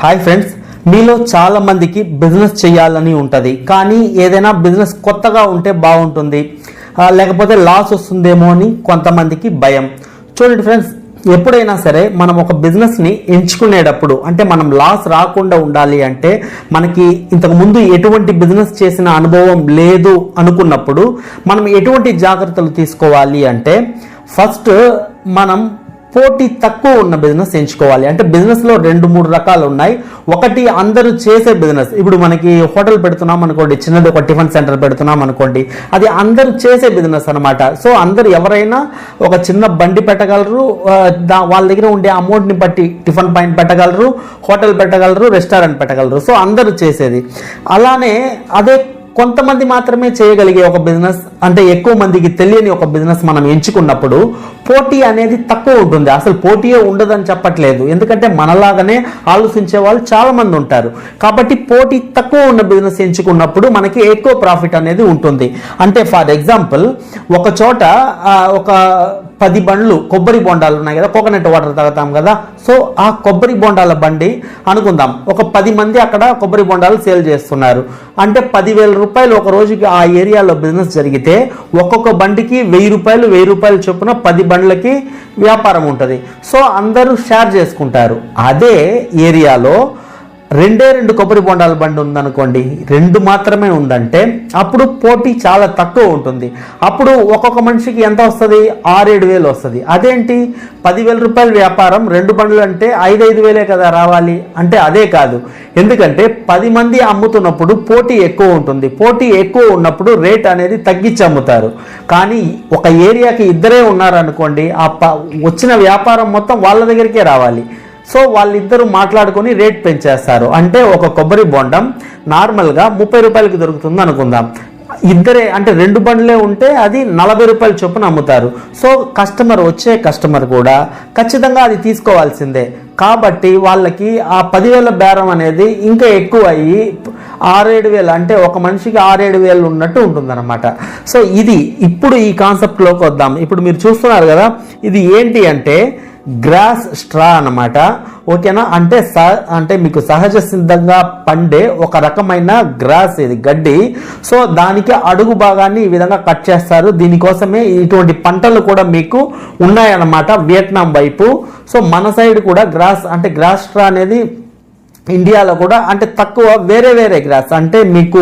Hi friends మీలో చాలా మందికి బిజినెస్ చేయాలని ఉంటుంది కానీ ఏదైనా బిజినెస్ కొత్తగా ఉంటే బాగుంటుంది. లేకపోతే లాస్ వస్తుందేమో అని కొంతమందికి భయం. చూడండి ఫ్రెండ్స్ ఎప్పుడైనా సరే మనం ఒక బిజినెస్ని ఎంచుకునేటప్పుడు అంటే మనం లాస్ రాకుండా ఉండాలి అంటే మనకి ఇంతకుముందు ఎటువంటి బిజినెస్ చేసిన అనుభవం లేదు అనుకున్నప్పుడు మనం ఎటువంటి జాగ్రత్తలు తీసుకోవాలి అంటే ఫస్ట్ మనం పోటీ తక్కువ ఉన్న బిజినెస్ ఎంచుకోవాలి. అంటే బిజినెస్లో రెండు మూడు రకాలు ఉన్నాయి. ఒకటి అందరూ చేసే బిజినెస్ ఇప్పుడు మనకి హోటల్ పెడుతున్నాం అనుకోండి చిన్నది ఒక టిఫిన్ సెంటర్ పెడుతున్నాం అనుకోండి అది అందరూ చేసే బిజినెస్ అనమాట సో అందరు ఎవరైనా ఒక చిన్న బండి పెట్టగలరు వాళ్ళ దగ్గర ఉండే అమౌంట్ని బట్టి టిఫిన్ పాయింట్ పెట్టగలరు హోటల్ పెట్టగలరు రెస్టారెంట్ పెట్టగలరు. సో అందరూ చేసేది. అలానే అదే కొంతమంది మాత్రమే చేయగలిగే ఒక బిజినెస్ అంటే ఎక్కువ మందికి తెలియని ఒక బిజినెస్ మనం ఎంచుకున్నప్పుడు పోటీ అనేది తక్కువ ఉంటుంది. అసలు పోటీయే ఉండదని చెప్పట్లేదు. ఎందుకంటే మనలాగానే ఆలోచించే వాళ్ళు చాలామంది ఉంటారు. కాబట్టి పోటీ తక్కువ ఉన్న బిజినెస్ ఎంచుకున్నప్పుడు మనకి ఎక్కువ ప్రాఫిట్ అనేది ఉంటుంది. అంటే ఫర్ ఎగ్జాంపుల్ ఒక చోట ఒక పది బండ్లు కొబ్బరి బొండాలు ఉన్నాయి కదా కోకోనట్ వాటర్ తాగుతాం కదా. సో ఆ కొబ్బరి బొండాల బండి అనుకుందాం. ఒక పది మంది అక్కడ కొబ్బరి బొండాలు సేల్ చేస్తున్నారు. అంటే పదివేల రూపాయలు ఒక రోజుకి ఆ ఏరియాలో బిజినెస్ జరిగితే ఒక్కొక్క బండికి వెయ్యి రూపాయలు వెయ్యి రూపాయలు చొప్పున పది బండ్లకి వ్యాపారం ఉంటుంది. సో అందరూ షేర్ చేసుకుంటారు. అదే ఏరియాలో రెండే రెండు కొబ్బరి బొండాల బండి ఉందనుకోండి రెండు మాత్రమే ఉందంటే అప్పుడు పోటీ చాలా తక్కువ ఉంటుంది. అప్పుడు ఒక్కొక్క మనిషికి ఎంత వస్తుంది? ఆరేడు వేలు వస్తుంది. అదేంటి? పదివేల రూపాయల వ్యాపారం రెండు బండ్లు అంటే ఐదైదు వేలే కదా రావాలి. అంటే అదే కాదు. ఎందుకంటే పది మంది అమ్ముతున్నప్పుడు పోటీ ఎక్కువ ఉంటుంది. పోటీ ఎక్కువ ఉన్నప్పుడు రేట్ అనేది తగ్గించి అమ్ముతారు. కానీ ఒక ఏరియాకి ఇద్దరే ఉన్నారనుకోండి ఆ ప వచ్చిన వ్యాపారం మొత్తం వాళ్ళ దగ్గరికే రావాలి. సో వాళ్ళిద్దరూ మాట్లాడుకొని రేట్ పెంచేస్తారు. అంటే ఒక కొబ్బరి బొండం నార్మల్గా ముప్పై రూపాయలకి దొరుకుతుంది అనుకుందాం. ఇద్దరే అంటే రెండు బండ్లే ఉంటే అది నలభై రూపాయల చొప్పున అమ్ముతారు. సో కస్టమర్ వచ్చే కస్టమర్ కూడా ఖచ్చితంగా అది తీసుకోవాల్సిందే. కాబట్టి వాళ్ళకి ఆ పదివేల బేరం అనేది ఇంకా ఎక్కువ అయ్యి ఆరేడు వేలు అంటే ఒక మనిషికి ఆరేడు వేలు ఉన్నట్టు ఉంటుందన్నమాట. సో ఇది ఇప్పుడు ఈ కాన్సెప్ట్లోకి వద్దాం. ఇప్పుడు మీరు చూస్తున్నారు కదా ఇది ఏంటి అంటే గ్రాస్ స్ట్రా అన్నమాట. ఓకేనా? అంటే స అంటే మీకు సహజ సిద్ధంగా పండే ఒక రకమైన గ్రాస్ ఇది గడ్డి. సో దానికి అడుగు భాగాన్ని ఈ విధంగా కట్ చేస్తారు. దీనికోసమే ఇటువంటి పంటలు కూడా మీకు ఉన్నాయన్నమాట వియట్నాం వైపు. సో మన సైడ్ కూడా గ్రాస్ అంటే గ్రాస్ స్ట్రా అనేది ఇండియాలో కూడా అంటే తక్కువ వేరే వేరే గ్రాస్ అంటే మీకు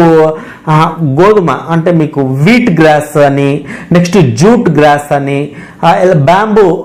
గోధుమ అంటే మీకు వీట్ గ్రాస్ అని నెక్స్ట్ జూట్ గ్రాస్ అని బ్యాంబూ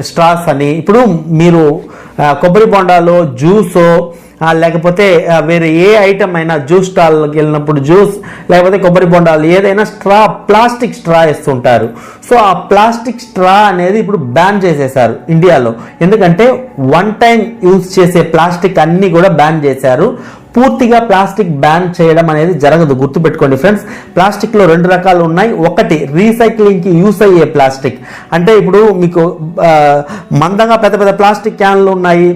స్ట్రాస్ అని. ఇప్పుడు మీరు కొబ్బరి బొండాలో జ్యూసో లేకపోతే వేరే ఏ ఐటమ్ అయినా జ్యూస్ స్టాల్కి వెళ్ళినప్పుడు జ్యూస్ లేకపోతే కొబ్బరి బొండాలు ఏదైనా స్ట్రా ప్లాస్టిక్ స్ట్రా ఇస్తుంటారు సో ఆ ప్లాస్టిక్ స్ట్రా అనేది ఇప్పుడు బ్యాన్ చేసేసారు ఇండియాలో. ఎందుకంటే వన్ టైం యూజ్ చేసే ప్లాస్టిక్ అన్నీ కూడా బ్యాన్ చేశారు. పూర్తిగా ప్లాస్టిక్ బ్యాన్ చేయడం అనేది జరగదు. గుర్తుపెట్టుకోండి ఫ్రెండ్స్ ప్లాస్టిక్లో రెండు రకాలు ఉన్నాయి. ఒకటి రీసైక్లింగ్కి యూస్ అయ్యే ప్లాస్టిక్ అంటే ఇప్పుడు మీకు మందంగా పెద్ద పెద్ద ప్లాస్టిక్ క్యాన్లు ఉన్నాయి.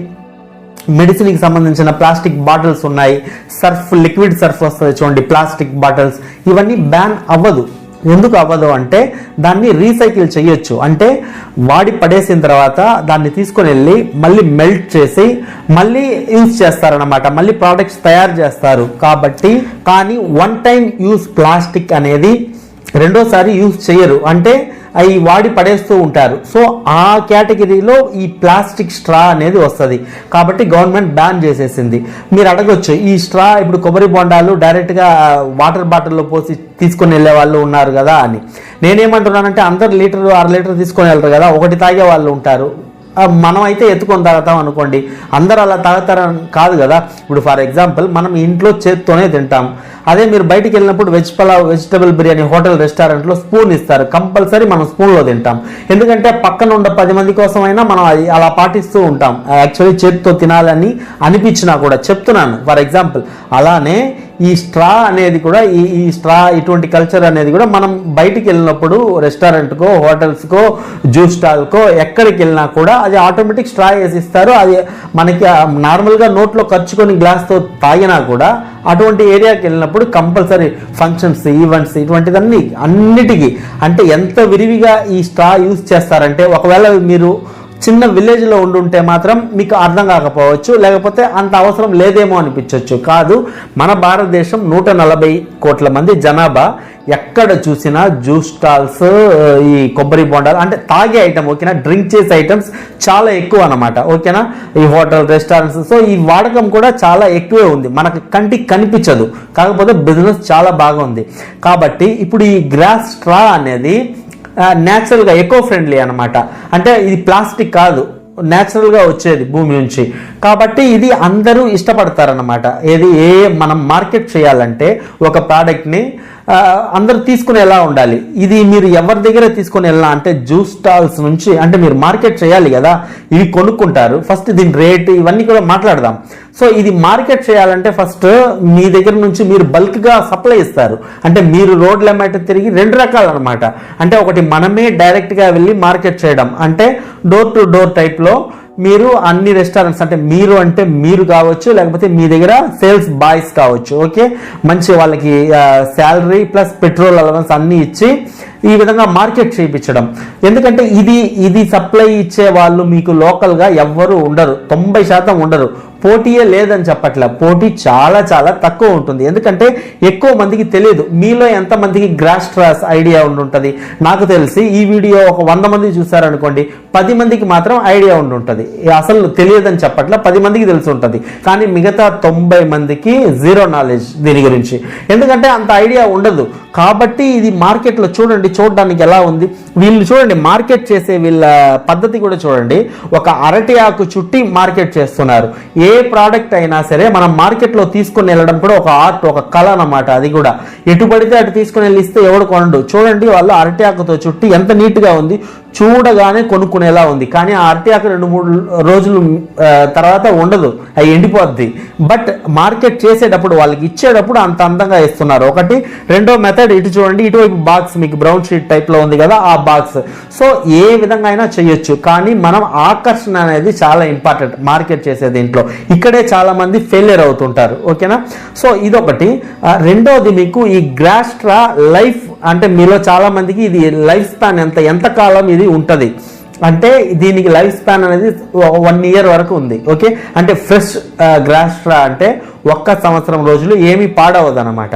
మెడిసిన్కి సంబంధించిన ప్లాస్టిక్ బాటిల్స్ ఉన్నాయి. సర్ఫ్ లిక్విడ్ సర్ఫ్ వస్తుంది చూడండి ప్లాస్టిక్ బాటిల్స్. ఇవన్నీ బ్యాన్ అవ్వదు. ఎందుకు అవ్వదు అంటే దాన్ని రీసైకిల్ చేయొచ్చు. అంటే వాడి పడేసిన తర్వాత దాన్ని తీసుకొని వెళ్ళి మళ్ళీ మెల్ట్ చేసి మళ్ళీ యూజ్ చేస్తారనమాట మళ్ళీ ప్రోడక్ట్స్ తయారు చేస్తారు. కాబట్టి కానీ వన్ టైం యూజ్ ప్లాస్టిక్ అనేది రెండోసారి యూజ్ చేయరు. అంటే అవి వాడి పడేస్తూ ఉంటారు. సో ఆ కేటగిరీలో ఈ ప్లాస్టిక్ స్ట్రా అనేది వస్తుంది. కాబట్టి గవర్నమెంట్ బ్యాన్ చేసేసింది. మీరు అడగొచ్చు ఈ స్ట్రా ఇప్పుడు కొబ్బరి బొండాలు డైరెక్ట్గా వాటర్ బాటిల్లో పోసి తీసుకొని వెళ్ళే వాళ్ళు ఉన్నారు కదా అని. నేనేమంటున్నానంటే అందరు లీటర్ అర లీటర్ తీసుకొని వెళ్తారు కదా ఒకటి తాగే వాళ్ళు ఉంటారు. మనం అయితే ఎత్తుకొని తాగుతాం అనుకోండి. అందరు అలా తాగుతారని కాదు కదా. ఇప్పుడు ఫర్ ఎగ్జాంపుల్ మనం ఇంట్లో చేత్తోనే తింటాం. అదే మీరు బయటికి వెళ్ళినప్పుడు veg pulao vegetable biryani hotel రెస్టారెంట్లో స్పూన్ ఇస్తారు. కంపల్సరీ మనం స్పూన్లో తింటాం. ఎందుకంటే పక్కన ఉన్న పది మంది కోసమైనా మనం అది అలా పాటిస్తూ ఉంటాం. యాక్చువల్లీ చేతితో తినాలని అనిపించినా కూడా చెప్తున్నాను. ఫర్ ఎగ్జాంపుల్ అలానే ఈ స్ట్రా అనేది కూడా ఈ ఈ స్ట్రా ఇటువంటి కల్చర్ అనేది కూడా మనం బయటికి వెళ్ళినప్పుడు రెస్టారెంట్కో హోటల్స్కో జ్యూస్ స్టాల్కో ఎక్కడికి వెళ్ళినా కూడా అది ఆటోమేటిక్ స్ట్రా వేసి ఇస్తారు. అది మనకి నార్మల్గా నోట్లో ఖర్చుకొని గ్లాస్తో తాగినా కూడా అటువంటి ఏరియాకి వెళ్ళినప్పుడు కంపల్సరీ ఫంక్షన్స్ ఈవెంట్స్ ఇటువంటిదన్నీ అన్నిటికీ. అంటే ఎంత విరివిగా ఈ స్ట్రా యూజ్ చేస్తారంటే ఒకవేళ మీరు చిన్న విలేజ్లో ఉండుంటే మాత్రం మీకు అర్థం కాకపోవచ్చు లేకపోతే అంత అవసరం లేదేమో అనిపించవచ్చు కాదు మన భారతదేశం నూట నలభై కోట్ల మంది జనాభా ఎక్కడ చూసినా జ్యూస్ స్టాల్స్ ఈ కొబ్బరి బొండాలు అంటే తాగే ఐటమ్ ఓకేనా? డ్రింక్ చేసే ఐటమ్స్ చాలా ఎక్కువ అన్నమాట ఓకేనా? ఈ హోటల్ రెస్టారెంట్స్ సో ఈ వాడకం కూడా చాలా ఎక్కువే ఉంది. మనకు కంటికి కనిపించదు. కాకపోతే బిజినెస్ చాలా బాగా ఉంది కాబట్టి ఇప్పుడు ఈ గ్రాస్ స్ట్రా అనేది న్యాచురల్గా ఎకో ఫ్రెండ్లీ అనమాట అంటే ఇది ప్లాస్టిక్ కాదు. న్యాచురల్గా వచ్చేది భూమి నుంచి. కాబట్టి ఇది అందరూ ఇష్టపడతారనమాట ఏది ఏ మనం మార్కెట్ చేయాలంటే ఒక ప్రోడక్ట్ని అందరు తీసుకుని ఎలా ఉండాలి. ఇది మీరు ఎవరి దగ్గర తీసుకుని వెళ్ళా అంటే జ్యూస్ స్టాల్స్ నుంచి అంటే మీరు మార్కెట్ చేయాలి కదా ఇవి కొనుక్కుంటారు. ఫస్ట్ దీని రేట్ ఇవన్నీ కూడా మాట్లాడదాం. సో ఇది మార్కెట్ చేయాలంటే ఫస్ట్ మీ దగ్గర నుంచి మీరు బల్క్గా సప్లై ఇస్తారు. అంటే మీరు రోడ్ల మేట తిరిగి రెండు రకాలు అనమాట అంటే ఒకటి మనమే డైరెక్ట్గా వెళ్ళి మార్కెట్ చేయడం. అంటే డోర్ టు డోర్ టైప్లో మీరు అన్ని రెస్టారెంట్స్ అంటే మీరు అంటే మీరు కావచ్చు లేకపోతే మీ దగ్గర సేల్స్ బాయ్స్ కావచ్చు ఓకే మంచి వాళ్ళకి శాలరీ ప్లస్ పెట్రోల్ అలవెన్స్ అన్ని ఇచ్చి ఈ విధంగా మార్కెట్ చేయించడం. ఎందుకంటే ఇది ఇది సప్లై ఇచ్చే వాళ్ళు మీకు లోకల్గా ఎవ్వరు ఉండరు. తొంభై శాతం ఉండరు. పోటీయే లేదని చెప్పట్లే. పోటీ చాలా చాలా తక్కువ ఉంటుంది. ఎందుకంటే ఎక్కువ మందికి తెలియదు. మీలో ఎంతమందికి గ్రాస్ ట్రాస్ ఐడియా ఉండుంటుంది? నాకు తెలిసి ఈ వీడియో ఒక వంద మంది చూసారనుకోండి పది మందికి మాత్రం ఐడియా ఉండుంటుంది. అసలు తెలియదని చెప్పట్లే పది మందికి తెలిసి ఉంటుంది. కానీ మిగతా తొంభై మందికి జీరో నాలెడ్జ్ దీని గురించి. ఎందుకంటే అంత ఐడియా ఉండదు. కాబట్టి ఇది మార్కెట్లో చూడండి చూడడానికి ఎలా ఉంది. వీళ్ళు చూడండి మార్కెట్ చేసే వీళ్ళ పద్ధతి కూడా చూడండి. ఒక అరటి ఆకు చుట్టి మార్కెట్ చేస్తున్నారు. ఏ ప్రోడక్ట్ అయినా సరే మనం మార్కెట్లో తీసుకుని వెళ్ళడం కూడా ఒక ఆర్ట్ ఒక కళ అన్నమాట అది కూడా. ఎటు పడితే అటు తీసుకుని వెళ్ళి ఇస్తే ఎవడు కొనడు. చూడండి వాళ్ళు అరటి ఆకుతో చుట్టి ఎంత నీట్గా ఉంది. చూడగానే కొనుక్కునేలా ఉంది. కానీ ఆ అరటి ఆకు రెండు మూడు రోజులు తర్వాత ఉండదు. అవి ఎండిపోద్ది. బట్ మార్కెట్ చేసేటప్పుడు వాళ్ళకి ఇచ్చేటప్పుడు అంత అందంగా ఇస్తున్నారు ఒకటి రెండో మెథడ్ ఇటు చూడండి ఇటువైపు బాక్స్ మీకు బ్రౌన్ షీట్ టైప్లో ఉంది కదా ఆ బాక్స్ సో ఏ విధంగా అయినా చేయొచ్చు. కానీ మనం ఆకర్షణ అనేది చాలా ఇంపార్టెంట్ మార్కెట్ చేసే దీంట్లో. ఇక్కడే చాలా మంది ఫెయిలియర్ అవుతుంటారు. ఓకేనా? సో ఇదొకటి. రెండోది మీకు ఈ గ్రాస్ట్రా లైఫ్ అంటే మీలో చాలా మందికి ఇది లైఫ్ స్పాన్ ఎంత ఎంత కాలం ఇది ఉంటుంది. అంటే దీనికి లైఫ్ స్పాన్ అనేది వన్ ఇయర్ వరకు ఉంది. ఓకే? అంటే ఫ్రెష్ గ్రాస్ట్రా అంటే ఒక్క సంవత్సరం రోజులు ఏమీ పాడవదు అనమాట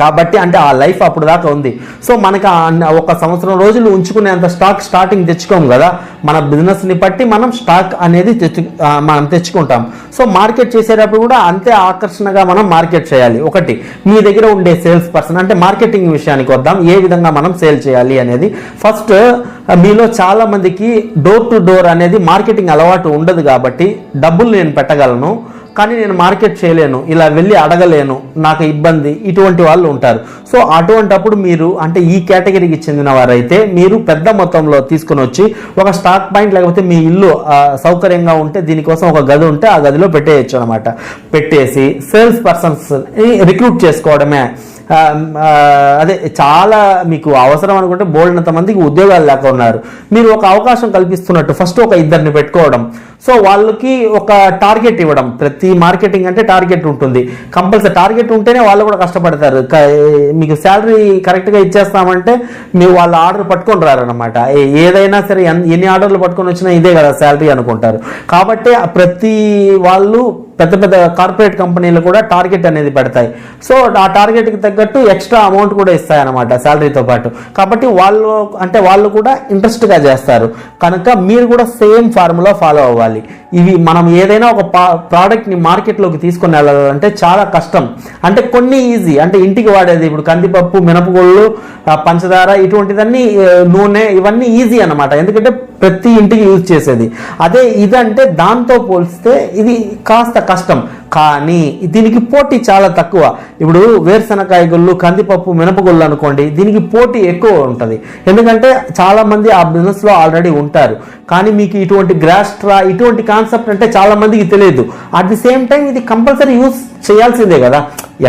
కాబట్టి అంటే ఆ లైఫ్ అప్పుడు దాకా ఉంది. సో మనకి ఆ ఒక సంవత్సరం రోజులు ఉంచుకునేంత స్టాక్ స్టార్టింగ్ తెచ్చుకోము కదా. మన బిజినెస్ని బట్టి మనం స్టాక్ అనేది తెచ్చు మనం తెచ్చుకుంటాం. సో మార్కెట్ చేసేటప్పుడు కూడా అంతే ఆకర్షణగా మనం మార్కెట్ చేయాలి. ఒకటి మీ దగ్గర ఉండే సేల్స్ పర్సన్ అంటే మార్కెటింగ్ విషయానికి వద్దాం. ఏ విధంగా మనం సేల్ చేయాలి అనేది. ఫస్ట్ మీలో చాలా మందికి డోర్ టు డోర్ అనేది మార్కెటింగ్ అలవాటు ఉండదు కాబట్టి డబ్బులు నేను పెట్టగలను. కానీ నేను మార్కెట్ చేయలేను ఇలా వెళ్ళి అడగలేను నాకు ఇబ్బంది ఇటువంటి వాళ్ళు ఉంటారు. సో అటువంటప్పుడు మీరు అంటే ఈ కేటగిరీకి చెందిన వారైతే మీరు పెద్ద మొత్తంలో తీసుకుని వచ్చి ఒక స్టాక్ పాయింట్ లేకపోతే మీ ఇల్లు సౌకర్యంగా ఉంటే దీనికోసం ఒక గది ఉంటే ఆ గదిలో పెట్టేయచ్చు అనమాట పెట్టేసి సేల్స్ పర్సన్స్ రిక్రూట్ చేసుకోవడమే. అదే చాలా మీకు అవసరం అనుకుంటే బోల్డంత మందికి ఉద్యోగాలు లేక ఉన్నారు. మీరు ఒక అవకాశం కల్పిస్తున్నట్టు ఫస్ట్ ఒక ఇద్దరిని పెట్టుకోవడం. సో వాళ్ళకి ఒక టార్గెట్ ఇవ్వడం. ప్రతి మార్కెటింగ్ అంటే టార్గెట్ ఉంటుంది. కంపల్సరీ టార్గెట్ ఉంటేనే వాళ్ళు కూడా కష్టపడతారు. మీకు శాలరీ కరెక్ట్గా ఇచ్చేస్తామంటే మీరు వాళ్ళ ఆర్డర్ పట్టుకొని రారనమాట ఏదైనా సరే ఎన్ని ఆర్డర్లు పట్టుకొని వచ్చినా ఇదే కదా శాలరీ అనుకుంటారు. కాబట్టి ప్రతి వాళ్ళు పెద్ద పెద్ద కార్పొరేట్ కంపెనీలు కూడా టార్గెట్ అనేది పెడతాయి. సో ఆ టార్గెట్కి తగ్గట్టు ఎక్స్ట్రా అమౌంట్ కూడా ఇస్తాయి అన్నమాట శాలరీతో పాటు. కాబట్టి వాళ్ళు అంటే వాళ్ళు కూడా ఇంట్రెస్ట్గా చేస్తారు. కనుక మీరు కూడా సేమ్ ఫార్ములా ఫాలో అవ్వాలి. ఇవి మనం ఏదైనా ఒక ప్రోడక్ట్ని మార్కెట్లోకి తీసుకొని వెళ్ళాలంటే చాలా కష్టం. అంటే కొన్ని ఈజీ అంటే ఇంటికి వాడేది ఇప్పుడు కందిపప్పు మినపగుళ్ళు పంచదార ఇటువంటిదన్నీ నూనె ఇవన్నీ ఈజీ అనమాట ఎందుకంటే ప్రతి ఇంటికి యూజ్ చేసేది. అదే ఇదంటే దాంతో పోలిస్తే ఇది కాస్త కష్టం కానీ దీనికి పోటీ చాలా తక్కువ. ఇప్పుడు వేరుశనకాయ గుళ్ళు కందిపప్పు మినపగుళ్ళు అనుకోండి దీనికి పోటీ ఎక్కువ ఉంటుంది. ఎందుకంటే చాలామంది ఆ బిజినెస్లో ఆల్రెడీ ఉంటారు. కానీ మీకు ఇటువంటి గ్రాస్ట్రా ఇటువంటి కాన్సెప్ట్ అంటే చాలామందికి తెలియదు. అట్ ది సేమ్ టైం ఇది కంపల్సరీ యూస్ చేయాల్సిందే కదా.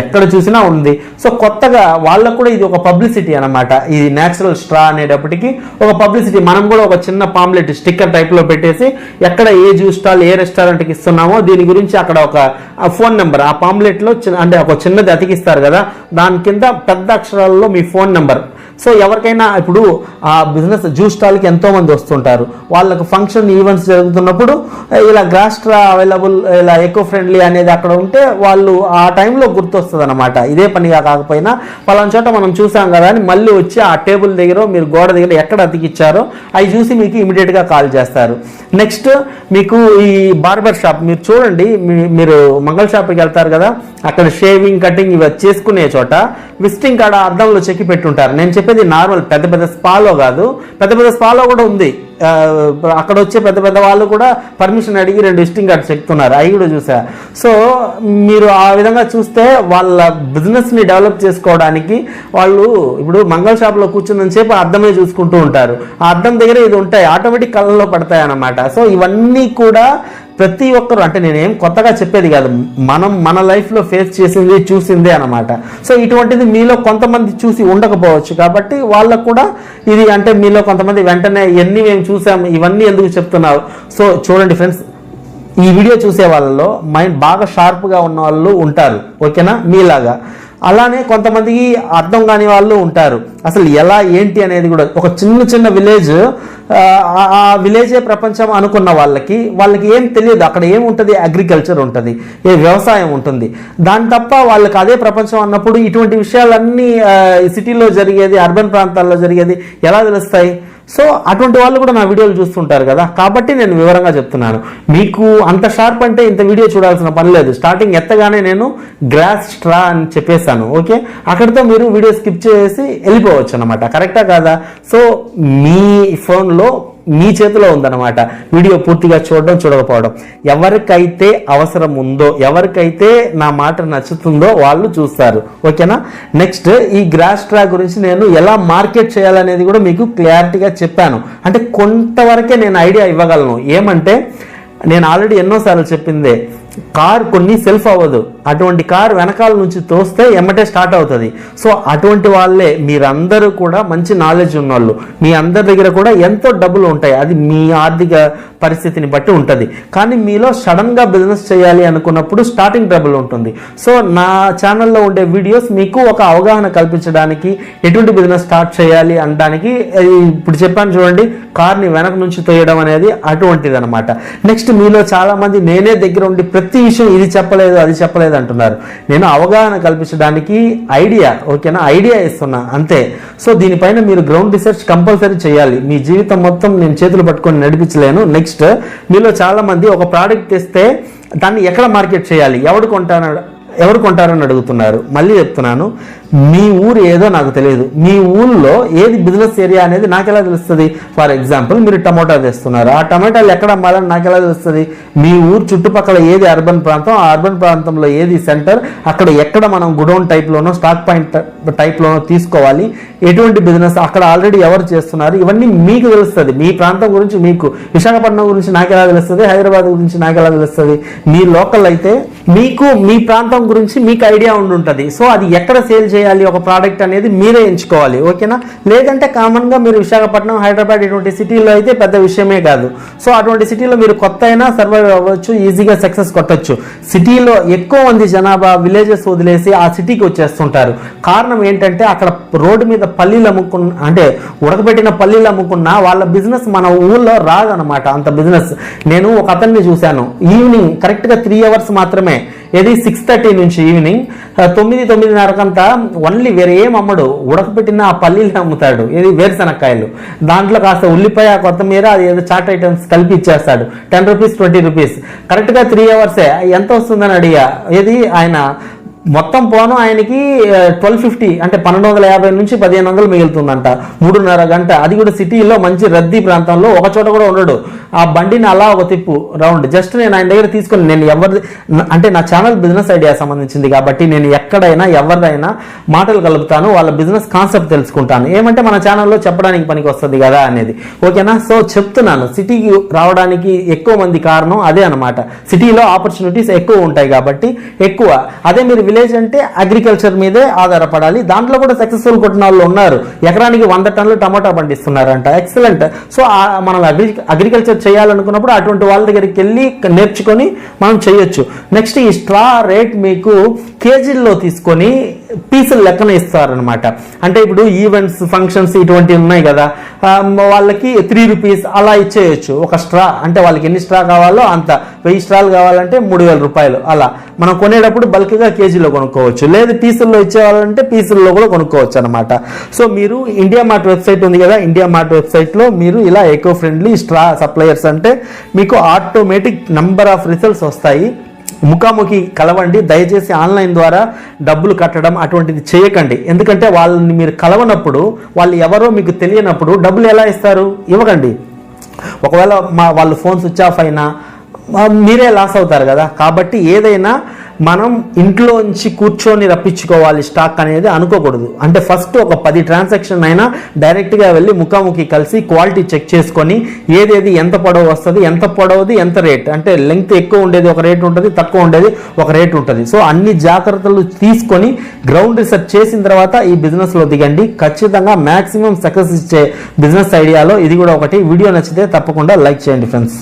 ఎక్కడ చూసినా ఉంది. సో కొత్తగా వాళ్ళకు కూడా ఇది ఒక పబ్లిసిటీ అన్నమాట. ఇది న్యాచురల్ స్ట్రా అనేటప్పటికి ఒక పబ్లిసిటీ మనం కూడా ఒక చిన్న పాంప్లెట్ స్టిక్కర్ టైప్లో పెట్టేసి ఎక్కడ ఏ జ్యూస్ స్టాల్ ఏ రెస్టారెంట్కి ఇస్తున్నామో దీని గురించి అక్కడ ఒక ఆ ఫోన్ నెంబర్ ఆ పాంప్లెట్లో చిన్న అంటే ఒక చిన్నది అతికిస్తారు కదా దాని కింద పెద్ద అక్షరాల్లో మీ ఫోన్ నెంబర్. సో ఎవరికైనా ఇప్పుడు ఆ బిజినెస్ జ్యూస్ స్టాల్కి ఎంతోమంది వస్తుంటారు. వాళ్ళకు ఫంక్షన్ ఈవెంట్స్ జరుగుతున్నప్పుడు ఇలా గ్రాస్ట్ర అవైలబుల్ ఇలా ఎకో ఫ్రెండ్లీ అనేది అక్కడ ఉంటే వాళ్ళు ఆ టైంలో గుర్తొస్తుంది అనమాట ఇదే పనిగా కాకపోయినా పలానా చోట మనం చూసాం కదా అని మళ్ళీ వచ్చి ఆ టేబుల్ దగ్గర మీరు గోడ దగ్గర ఎక్కడ అతికిచ్చారో అవి చూసి మీకు ఇమీడియట్గా కాల్ చేస్తారు. నెక్స్ట్ మీకు ఈ బార్బర్ షాప్ మీరు చూడండి మీ- మీరు మంగళ షాప్కి వెళ్తారు కదా అక్కడ షేవింగ్ కటింగ్ ఇవి చేసుకునే చోట విజిటింగ్ కాడ అద్దంలో చెక్కి పెట్టుంటారు. నేను చెప్పేది నార్మల్ పెద్ద పెద్ద స్పాలో కాదు. పెద్ద పెద్ద స్పాలో కూడా ఉంది. అక్కడ వచ్చే పెద్ద పెద్ద వాళ్ళు కూడా పర్మిషన్ అడిగి రెండు విజిటింగ్ కార్డ్స్ చెప్తున్నారు అవి కూడా చూసా. సో మీరు ఆ విధంగా చూస్తే వాళ్ళ బిజినెస్ని డెవలప్ చేసుకోవడానికి వాళ్ళు ఇప్పుడు మంగళ షాప్లో కూర్చున్నంత సేపు అద్దమే చూసుకుంటూ ఉంటారు. ఆ అద్దం దగ్గర ఇది ఉంటాయి. ఆటోమేటిక్ కళ్ళలో పడతాయి అన్నమాట సో ఇవన్నీ కూడా ప్రతి ఒక్కరు అంటే నేనేం కొత్తగా చెప్పేది కాదు. మనం మన లైఫ్లో ఫేస్ చేసింది చూసిందే అనమాట సో ఇటువంటిది మీలో కొంతమంది చూసి ఉండకపోవచ్చు కాబట్టి వాళ్ళకు కూడా ఇది అంటే మీలో కొంతమంది వెంటనే ఎన్ని మేము చూసాము ఇవన్నీ ఎందుకు చెప్తున్నారు. సో చూడండి ఫ్రెండ్స్ ఈ వీడియో చూసే వాళ్ళలో మైండ్ బాగా షార్ప్గా ఉన్న వాళ్ళు ఉంటారు. ఓకేనా? మీలాగా. అలానే కొంతమందికి అర్థం కాని వాళ్ళు ఉంటారు. అసలు ఎలా ఏంటి అనేది కూడా ఒక చిన్న చిన్న విలేజ్ ఆ విలేజే ప్రపంచం అనుకున్న వాళ్ళకి వాళ్ళకి ఏం తెలియదు. అక్కడ ఏముంటుంది? అగ్రికల్చర్ ఉంటుంది. ఏ వ్యవసాయం ఉంటుంది. దాని తప్ప వాళ్ళకి అదే ప్రపంచం అన్నప్పుడు ఇటువంటి విషయాలన్నీ సిటీలో జరిగేది అర్బన్ ప్రాంతాల్లో జరిగేది ఎలా తెలుస్తాయి? సో అటువంటి వాళ్ళు కూడా నా వీడియోలు చూస్తుంటారు కదా. కాబట్టి నేను వివరంగా చెప్తున్నాను. మీకు అంత షార్ప్ అంటే ఇంత వీడియో చూడాల్సిన పని లేదు. స్టార్టింగ్ ఎత్తగానే నేను గ్రాస్ స్ట్రా అని చెప్పేశాను ఓకే అక్కడితో మీరు వీడియో స్కిప్ చేసి వెళ్ళిపోవచ్చు అనమాట కరెక్టా కాదా? సో మీ ఫోన్లో మీ చేతిలో ఉందన్నమాట. వీడియో పూర్తిగా చూడడం చూడకపోవడం. ఎవరికైతే అవసరం ఉందో ఎవరికైతే నా మాట నచ్చుతుందో వాళ్ళు చూస్తారు. ఓకేనా? నెక్స్ట్ ఈ గ్రాస్ ట్రా గురించి నేను ఎలా మార్కెట్ చేయాలనేది కూడా మీకు క్లారిటీగా చెప్పాను. అంటే కొంతవరకే నేను ఐడియా ఇవ్వగలను. ఏమంటే నేను ఆల్రెడీ ఎన్నోసార్లు చెప్పిందే కార్ కొన్ని సెల్ఫ్ అవ్వదు. అటువంటి కార్ వెనకాల నుంచి తోస్తే ఎమ్మటే స్టార్ట్ అవుతుంది. సో అటువంటి వాళ్ళే మీరందరూ కూడా మంచి నాలెడ్జ్ ఉన్నవాళ్ళు మీ అందరి దగ్గర కూడా ఎంతో డబ్బులు ఉంటాయి. అది మీ ఆర్థిక పరిస్థితిని బట్టి ఉంటుంది. కానీ మీలో సడన్గా బిజినెస్ చేయాలి అనుకున్నప్పుడు స్టార్టింగ్ ట్రబుల్ ఉంటుంది. సో నా ఛానల్లో ఉండే వీడియోస్ మీకు ఒక అవగాహన కల్పించడానికి ఎటువంటి బిజినెస్ స్టార్ట్ చేయాలి అనడానికి అది ఇప్పుడు చెప్పాను చూడండి కార్ని వెనక నుంచి తోయడం అనేది అటువంటిది అనమాట నెక్స్ట్ మీలో చాలా మంది నేనే దగ్గర ఉండి ప్రతి ప్రతి విషయం ఇది చెప్పలేదు అది చెప్పలేదు అంటున్నారు. నేను అవగాహన కల్పించడానికి ఐడియా ఓకేనా? ఐడియా ఇస్తున్నా అంతే. సో దీనిపైన మీరు గ్రౌండ్ రీసెర్చ్ కంపల్సరీ చేయాలి. మీ జీవితం మొత్తం నేను చేతులు పట్టుకొని నడిపించలేను. నెక్స్ట్ మీలో చాలామంది ఒక ప్రోడక్ట్ తెస్తే దాన్ని ఎక్కడ మార్కెట్ చేయాలి? ఎవడు కొంటాను ఎవరు కొంటారని అడుగుతున్నారు. మళ్ళీ చెప్తున్నాను. మీ ఊరు ఏదో నాకు తెలియదు. మీ ఊళ్ళో ఏది బిజినెస్ ఏరియా అనేది నాకు ఎలా తెలుస్తుంది? ఫర్ ఎగ్జాంపుల్ మీరు టమోటా తెస్తున్నారు? ఆ టమాటాలు ఎక్కడ అమ్మాలని నాకు ఎలా తెలుస్తుంది? మీ ఊరు చుట్టుపక్కల ఏది అర్బన్ ప్రాంతం? ఆ అర్బన్ ప్రాంతంలో ఏది సెంటర్ అక్కడ ఎక్కడ మనం గుడౌన్ టైప్లోనో స్టాక్ పాయింట్ టైప్లోనో తీసుకోవాలి? ఎటువంటి బిజినెస్ అక్కడ ఆల్రెడీ ఎవరు చేస్తున్నారు? ఇవన్నీ మీకు తెలుస్తుంది. మీ ప్రాంతం గురించి మీకు విశాఖపట్నం గురించి నాకు ఎలా తెలుస్తుంది? హైదరాబాద్ గురించి నాకు ఎలా తెలుస్తుంది? మీ లోకల్ అయితే మీకు మీ ప్రాంతం గురించి మీకు ఐడియా ఉండి ఉంటుంది సో అది ఎక్కడ సేల్ చేయాలి ఒక ప్రోడక్ట్ అనేది మీరే ఎంచుకోవాలి ఓకేనా? లేదంటే కామన్గా మీరు విశాఖపట్నం హైదరాబాద్ ఇటువంటి సిటీలో అయితే పెద్ద విషయమే కాదు. సో అటువంటి సిటీలో మీరు కొత్త అయినా సర్వైవ్ అవ్వచ్చు ఈజీగా సక్సెస్ కొట్టచ్చు. సిటీలో ఎక్కువ మంది జనాభా విలేజెస్ వదిలేసి ఆ సిటీకి వచ్చేస్తుంటారు. కారణం ఏంటంటే అక్కడ రోడ్డు మీద పల్లీలు అమ్ముకున్న అంటే ఉడకబెట్టిన పల్లీలు అమ్ముకున్న వాళ్ళ బిజినెస్ మన ఊళ్ళో రాదనమాట అంత బిజినెస్ నేను ఒక అతన్ని చూశాను. ఈవినింగ్ కరెక్ట్గా త్రీ అవర్స్ మాత్రమే ఏది? సిక్స్ థర్టీ నుంచి ఈవినింగ్ తొమ్మిది తొమ్మిదిన్నరకంతా ఓన్లీ వేరే ఏం అమ్మడు. ఉడకబెట్టిన ఆ పల్లీలు అమ్ముతాడు. ఇది వేరుశనక్కాయలు. దాంట్లో కాస్త ఉల్లిపాయ కొత్తమీర అది ఏదో చాట్ ఐటమ్స్ కలిపి ఇచ్చేస్తాడు. టెన్ రూపీస్ ట్వంటీ రూపీస్ కరెక్ట్గా త్రీ అవర్సే ఎంత వస్తుందని అడిగా. ఏది? ఆయన మొత్తం పోను ఆయనకి ట్వెల్వ్ ఫిఫ్టీ అంటే పన్నెండు వందల యాభై నుంచి పదిహేను వందలు మిగులుతుందంట. మూడున్నర గంట. అది కూడా సిటీలో మంచి రద్దీ ప్రాంతంలో ఒక చోట కూడా ఉండడు. ఆ బండిని అలా ఒక తిప్పు రౌండ్. జస్ట్ నేను ఆయన దగ్గర తీసుకొని నేను ఎవరి అంటే నా ఛానల్ బిజినెస్ ఐడియా సంబంధించింది కాబట్టి నేను ఎక్కడైనా ఎవరిదైనా మాటలు కలుపుతాను వాళ్ళ బిజినెస్ కాన్సెప్ట్ తెలుసుకుంటాను. ఏమంటే మన ఛానల్లో చెప్పడానికి పనికి వస్తుంది కదా అనేది. ఓకేనా? సో చెప్తున్నాను. సిటీకి రావడానికి ఎక్కువ మంది కారణం అదే అనమాట సిటీలో ఆపర్చునిటీస్ ఎక్కువ ఉంటాయి కాబట్టి ఎక్కువ. అదే మీరు విలేజ్ అంటే అగ్రికల్చర్ మీదే ఆధారపడాలి. దాంట్లో కూడా సక్సెస్ఫుల్ కొట్టిన వాళ్ళు ఉన్నారు. ఎకరానికి వంద టన్నులు టమాటా పండిస్తున్నారంట. ఎక్సలెంట్ సో మన మనం అగ్రి అగ్రికల్చర్ చేయాలనుకున్నప్పుడు అటువంటి వాళ్ళ దగ్గరికి వెళ్ళి నేర్చుకొని మనం చేయొచ్చు. నెక్స్ట్ ఈ స్ట్రా రేట్ మీకు కేజీల్లో తీసుకొని పీసులు లెక్కన ఇస్తారనమాట అంటే ఇప్పుడు ఈవెంట్స్ ఫంక్షన్స్ ఇటువంటివి ఉన్నాయి కదా వాళ్ళకి త్రీ రూపీస్ అలా ఇచ్చేయచ్చు. ఒక స్ట్రా అంటే వాళ్ళకి ఎన్ని స్ట్రా కావాలో అంత. వెయ్యి స్ట్రాలు కావాలంటే మూడు వేల రూపాయలు అలా. మనం కొనేటప్పుడు బల్క్గా కేజీలో కొనుక్కోవచ్చు. లేదు పీసుల్లో ఇచ్చేవాళ్ళంటే పీసుల్లో కూడా కొనుక్కోవచ్చు అనమాట సో మీరు ఇండియా మార్ట్ వెబ్సైట్ ఉంది కదా ఇండియా మార్ట్ వెబ్సైట్లో మీరు ఇలా ఎకో ఫ్రెండ్లీ స్ట్రా సప్లయర్స్ అంటే మీకు ఆటోమేటిక్ నంబర్ ఆఫ్ రిజల్ట్స్ వస్తాయి. ముఖాముఖి కలవండి. దయచేసి ఆన్లైన్ ద్వారా డబ్బులు కట్టడం అటువంటిది చేయకండి. ఎందుకంటే వాళ్ళని మీరు కలవనప్పుడు వాళ్ళు ఎవరో మీకు తెలియనప్పుడు డబ్బులు ఎలా ఇస్తారు? ఇవ్వకండి. ఒకవేళ మా వాళ్ళు ఫోన్ స్విచ్ ఆఫ్ అయినా మీరే లాస్ అవుతారు కదా. కాబట్టి ఏదైనా మనం ఇంట్లోంచి కూర్చొని రప్పించుకోవాలి స్టాక్ అనేది అనుకోకూడదు. అంటే ఫస్ట్ ఒక పది ట్రాన్సాక్షన్ అయినా డైరెక్ట్గా వెళ్ళి ముఖాముఖి కలిసి క్వాలిటీ చెక్ చేసుకొని ఏదేది ఎంత పొడవు వస్తుంది ఎంత పొడవుది ఎంత రేట్ అంటే లెంగ్త్ ఎక్కువ ఉండేది ఒక రేట్ ఉంటుంది తక్కువ ఉండేది ఒక రేట్ ఉంటుంది. సో అన్ని జాగ్రత్తలు తీసుకొని గ్రౌండ్ రీసెర్చ్ చేసిన తర్వాత ఈ బిజినెస్లో దిగండి. ఖచ్చితంగా మ్యాక్సిమం సక్సెస్ ఇచ్చే బిజినెస్ ఐడియాలో ఇది కూడా ఒకటి. వీడియో నచ్చితే తప్పకుండా లైక్ చేయండి ఫ్రెండ్స్